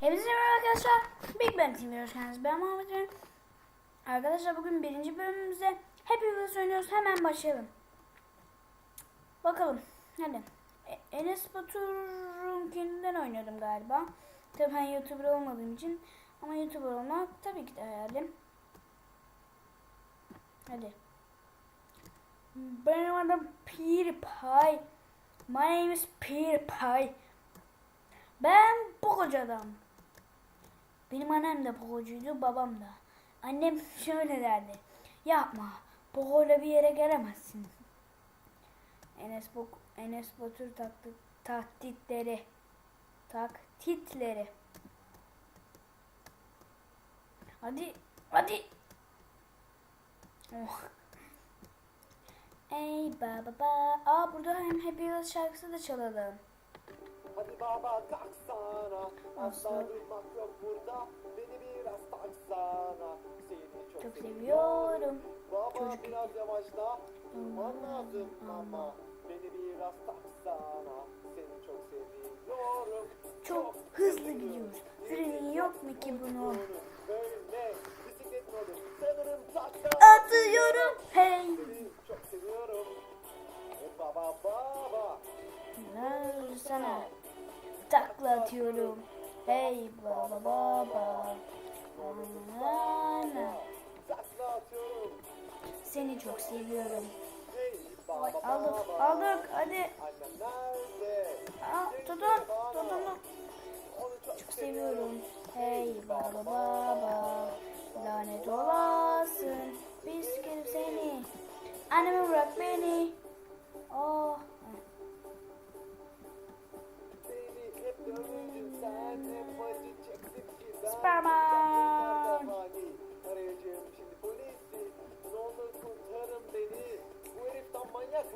Hepinize merhaba arkadaşlar. Big Bang hoş geldiniz. Ben Muhammed Eren. Arkadaşlar bugün birinci bölümümüzde Wheels oynuyoruz. Hemen başlayalım. Bakalım. Hadi. E- Enes Batur'unkinden oynuyordum galiba. Tabii ben YouTuber olmadığım için. Ama YouTuber olmak tabii ki de hayalim. Hadi. Benim adım PewDiePie. My name is PewDiePie. Ben pokocu adam. Benim annem de pokocuydu, babam da. Annem şöyle derdi. Yapma, pokoyla bir yere gelemezsin. Enes, Bok Enes Batur taktı, tahtitleri. Taktitleri. Hadi, hadi. Oh. Ey baba ba. Aa burada hem Happy Wheels şarkısı da çalalım. Hadi baba kalksana Asla. Durmak yok burada. Beni biraz taksana Seni çok, Çok seviyorum. Baba Çocuk- biraz yavaşla. Durman lazım ama Beni biraz taksana Seni çok seviyorum. Çok hızlı gidiyoruz. Freni yok mu ki bunun? Böyle bisiklet mi olur? Sanırım takla Atıyorum. Hey. Seni çok seviyorum. Baba baba Lan sana takla atıyorum. Hey baba baba. Ana. Takla atıyorum Seni çok seviyorum. Aldık aldık hadi. Aa, tutun tutun. Çok, seviyorum. Hey baba baba. Lanet olasın. Bisiklet seni. Anneme bırak beni. Oh.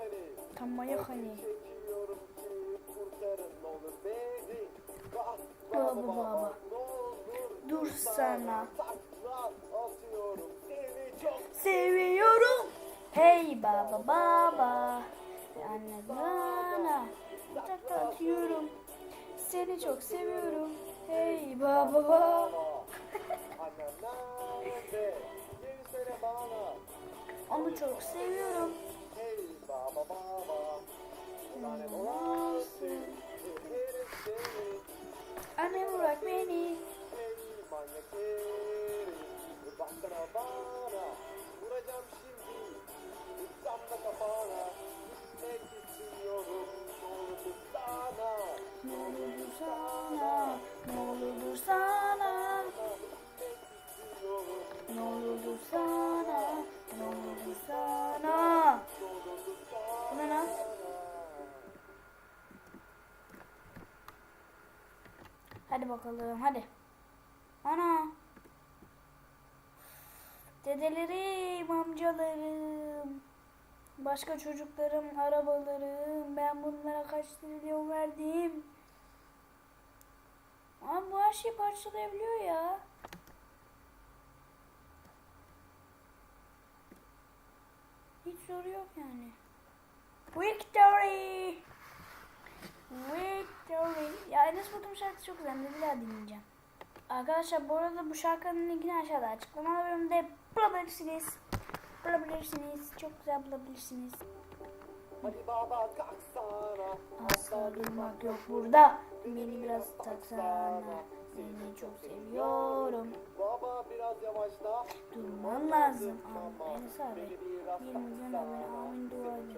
Herif tam manyak hani Baba, baba baba. Dur sana. Seviyorum. Hey baba baba. Anne bana. Takla atıyorum. Seni çok seviyorum. Hey baba baba. Onu çok seviyorum. Hadi bakalım hadi. Ana. Dedelerim, amcalarım. Başka çocuklarım, arabalarım. Ben bunlara kaç trilyon verdim. Ama bu her şeyi parçalayabiliyor ya. Hiç soru yok yani. Victory! Victory! Ya Enes Batum şarkısı çok güzel. Bir daha dinleyeceğim. Arkadaşlar bu arada bu şarkının linkini aşağıda açıklama bölümünde bulabilirsiniz. Bulabilirsiniz. Çok güzel bulabilirsiniz. Hadi baba kalksana. Asla durmak yok burada. Beni biraz taksana. Seni çok seviyorum. Baba biraz yavaşla. Durman lazım. Abi. beni biraz 20 milyon taksana. abone amin dua edin.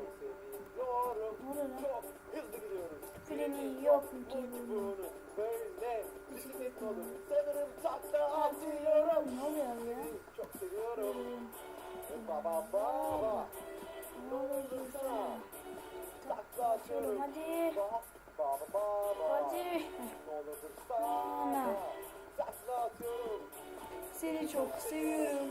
gidiyoruz. Freni yok mu ki bunun? Bunu böyle bisiklet olur? Sanırım takla atıyorum. Ne oluyor ya? Çok seviyorum. Baba baba. Ne olurdu sana? Takla atıyorum. Hadi. Hadi. Atıyorum. Seni çok seviyorum.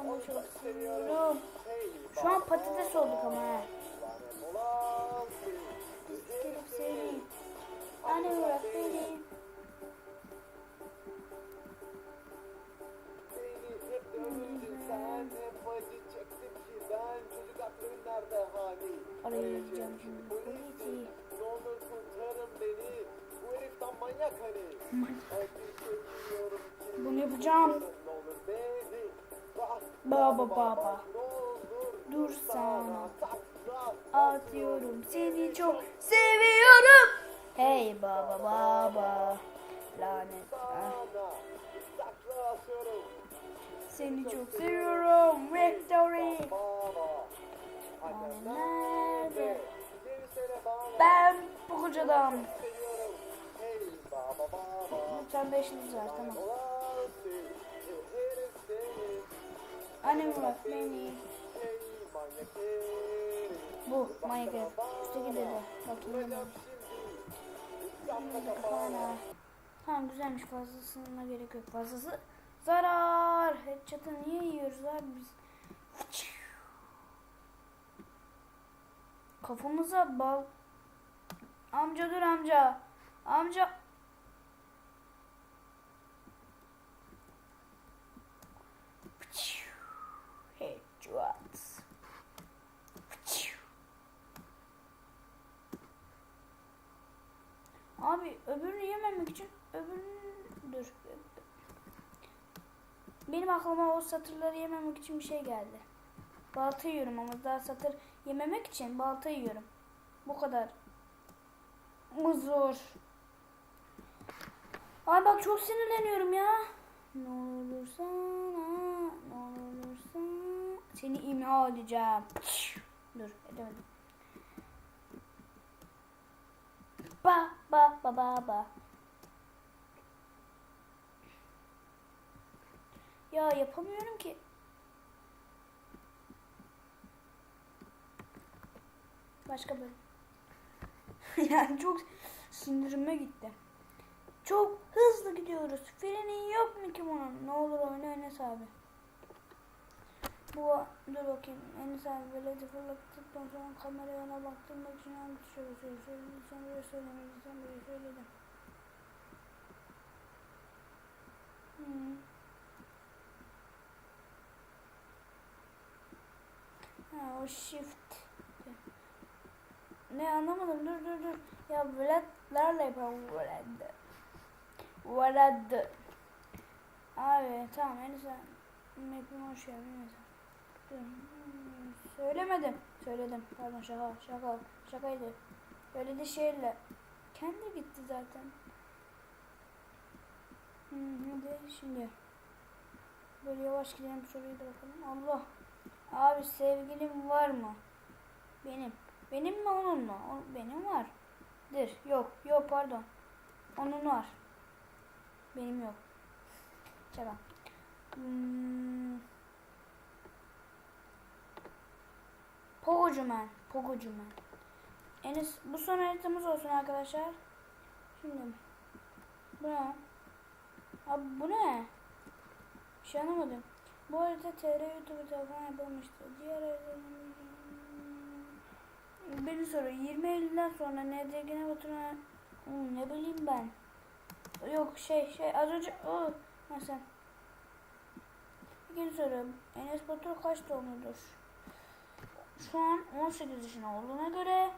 Onu çok seviyorum. Şu an patates olduk ama. Gelip seni. Anne bırak. Beni hep acı çektim ki ben çocuk aklın nerede hani arayacağım şimdi polisi. Ne olur kurtarın beni. Bu heriften manyak hani. Ki. Bunu yapacağım. Baba baba. Dur sana. Atıyorum seni çok seviyorum. Hey baba baba. Lanet. Ah. Seni çok seviyorum. Victory. Nerede? Ben bu kocadan. Sen beşiniz var tamam. Annem bırak beni. Bu manyak herif. Üstteki dede. Şimdi. Burada kafana. Tamam güzelmiş fazlasına gerek yok. Fazlası zarar. Headshot'ı niye yiyoruz abi biz? Kafamıza bal... Amca dur amca. Amca. Headshot. Abi öbürünü yememek için öbürünü dur. Benim aklıma o satırları yememek için bir şey geldi. Balta yiyorum ama daha satır yememek için balta yiyorum. Bu kadar. Bu zor. Ay bak çok sinirleniyorum ya. Ne olursa ne olursa seni imha edeceğim. Dur edemedim. Ba ba ba ba ba. Ya yapamıyorum ki. Başka bölüm. yani çok sinirime gitti. Çok hızlı gidiyoruz. Freni yok mu ki bunun? Ne olur oyna Enes abi. Bu dur bakayım. Enes abi veledi fırlattıktan sonra kameraya ona baktırmak için hangi tuşa basıyor? Söylediysen buraya söylemediysen buraya söyledim. Hmm. Ha o shift. Ne anlamadım dur dur dur. Ya veletlerle yapalım veled. Veled. Abi tamam Enes abi. Map'im hoş geldin Söylemedim. Söyledim. Pardon şaka. Şaka. Şakaydı. Böyle de şeyle. Kendi gitti zaten. Hı, hadi şimdi. Böyle yavaş gidelim soruyu da bakalım. Allah. Abi sevgilim var mı? Benim. Benim mi onun mu? O- Benim var. Dir. Yok. Yok pardon. Onun var. Benim yok. Şaka. Hmm. Pogocumen. Pogocumen. Enes bu son haritamız olsun arkadaşlar. Şimdi. Bu ne? Abi bu ne? Bir şey anlamadım. Bu arada TR YouTube tarafından yapılmıştı. Diğer haritaların... Beni soruyor. 20 Eylül'den sonra NDG'ne oturan... Hmm, ne bileyim ben. Yok şey şey az önce... Oh, mesela. İkinci soru. Enes Batur kaç doğumludur? Şu an 18 yaşında olduğuna göre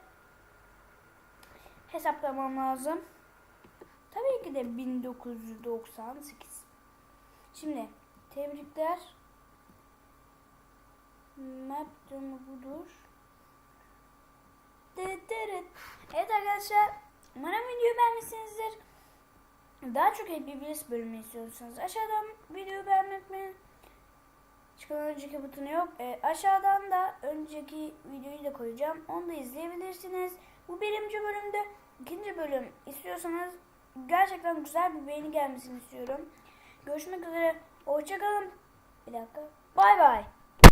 hesaplamam lazım. Tabii ki de 1998. Şimdi tebrikler. Map durumu budur. Evet arkadaşlar. Umarım videoyu beğenmişsinizdir. Daha çok HBBS bölümü istiyorsanız aşağıdan videoyu beğenmeyi unutmayın. Çıkan önceki butonu yok. Ee, aşağıdan da önceki videoyu da koyacağım. Onu da izleyebilirsiniz. Bu birinci bölümde ikinci bölüm istiyorsanız gerçekten güzel bir beğeni gelmesini istiyorum. Görüşmek üzere. Hoşçakalın. Bir dakika. Bay bay.